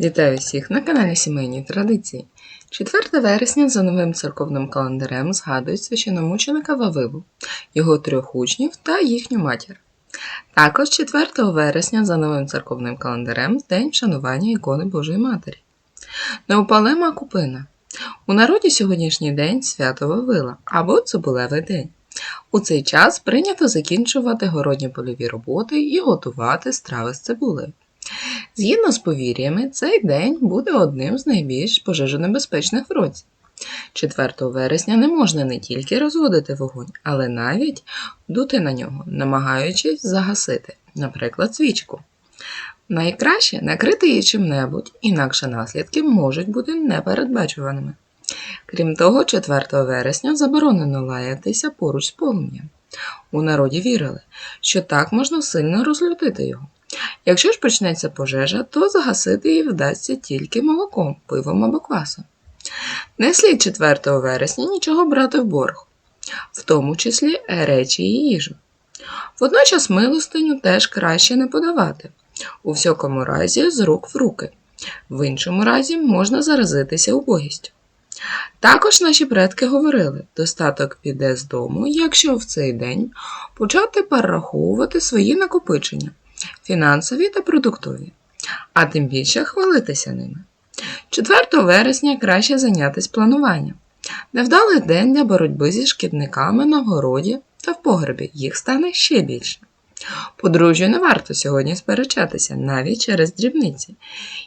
Вітаю всіх на каналі Сімейні Традиції. 4 вересня за новим церковним календарем згадують священомученика Вавилу, його трьох учнів та їхню матір. Також 4 вересня за новим церковним календарем День вшанування ікони Божої Матері. Неопалима купина. У народі сьогоднішній день свято Вавила або Цибулевий день. У цей час прийнято закінчувати городні польові роботи і готувати страви з цибулею. Згідно з повір'ями, цей день буде одним з найбільш пожежонебезпечних в році. 4 вересня не можна не тільки розводити вогонь, але навіть дути на нього, намагаючись загасити, наприклад, свічку. Найкраще накрити її чим-небудь, інакше наслідки можуть бути непередбачуваними. Крім того, 4 вересня заборонено лаятися поруч з полум'ям. У народі вірили, що так можна сильно розлютити його. Якщо ж почнеться пожежа, то загасити її вдасться тільки молоком, пивом або квасом. Не слід 4 вересня нічого брати в борг, в тому числі речі і їжу. Водночас милостиню теж краще не подавати, у всякому разі з рук в руки, в іншому разі можна заразитися убогістю. Також наші предки говорили, достаток піде з дому, якщо в цей день почати перераховувати свої накопичення, фінансові та продуктові, а тим більше хвалитися ними. 4 вересня краще зайнятися плануванням. Невдалий день для боротьби зі шкідниками на городі та в погребі їх стане ще більше. Подружжю не варто сьогодні сперечатися навіть через дрібниці,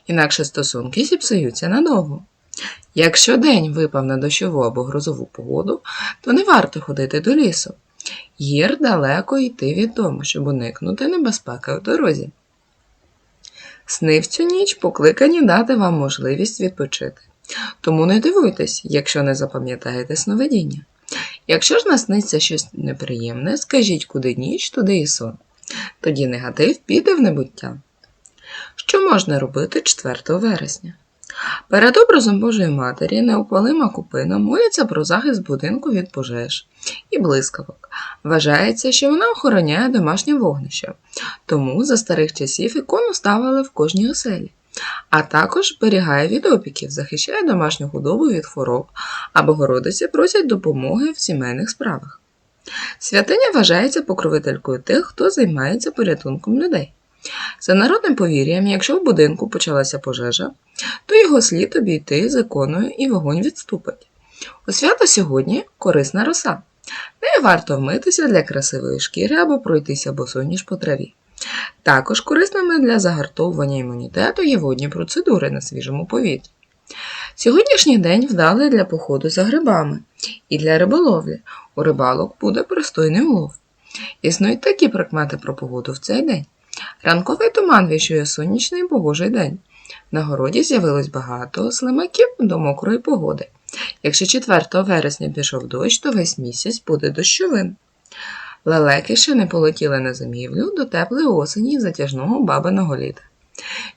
інакше стосунки зіпсуються надовго. Якщо день випав на дощову або грозову погоду, то не варто ходити до лісу. Гір далеко йти від дому, щоб уникнути небезпеки в дорозі. Сни в цю ніч покликані дати вам можливість відпочити. Тому не дивуйтесь, якщо не запам'ятаєте сновидіння. Якщо ж насниться щось неприємне, скажіть, куди ніч, туди і сон. Тоді негатив піде в небуття. Що можна робити 4 вересня? Перед образом Божої Матері неопалима купина моляться про захист будинку від пожеж і блискавок. Вважається, що вона охороняє домашнє вогнище, тому за старих часів ікону ставили в кожній оселі, а також берігає від опіків, захищає домашню худобу від хвороб, а Богородиці просять допомоги в сімейних справах. Святиня вважається покровителькою тих, хто займається порятунком людей. За народним повір'ям, якщо в будинку почалася пожежа, то його слід обійти з іконою і вогонь відступить. У свято сьогодні корисна роса. Нею варто вмитися для красивої шкіри або пройтися босоніж по траві. Також корисними для загартовування імунітету є водні процедури на свіжому повітрі. Сьогоднішній день вдалий для походу за грибами і для риболовлі. У рибалок буде пристойний улов. Існують такі прикмети про погоду в цей день. Ранковий туман віщує сонячний погожий день. На городі з'явилось багато слимаків до мокрої погоди. Якщо 4 вересня пішов дощ, то весь місяць буде дощовим. Лелеки ще не полетіли на зимівлю до теплої осені і затяжного бабиного літа.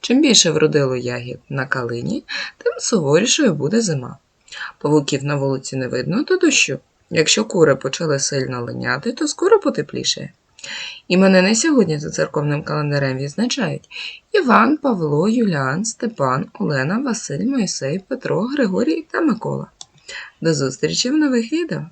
Чим більше вродило ягід на калині, тим суворішою буде зима. Павуків на вулиці не видно до дощу. Якщо кури почали сильно линяти, то скоро потеплішає. Іменини сьогодні за церковним календарем відзначають Іван, Павло, Юліан, Степан, Олена, Василь, Мойсей, Петро, Григорій та Микола. До зустрічі в нових відео!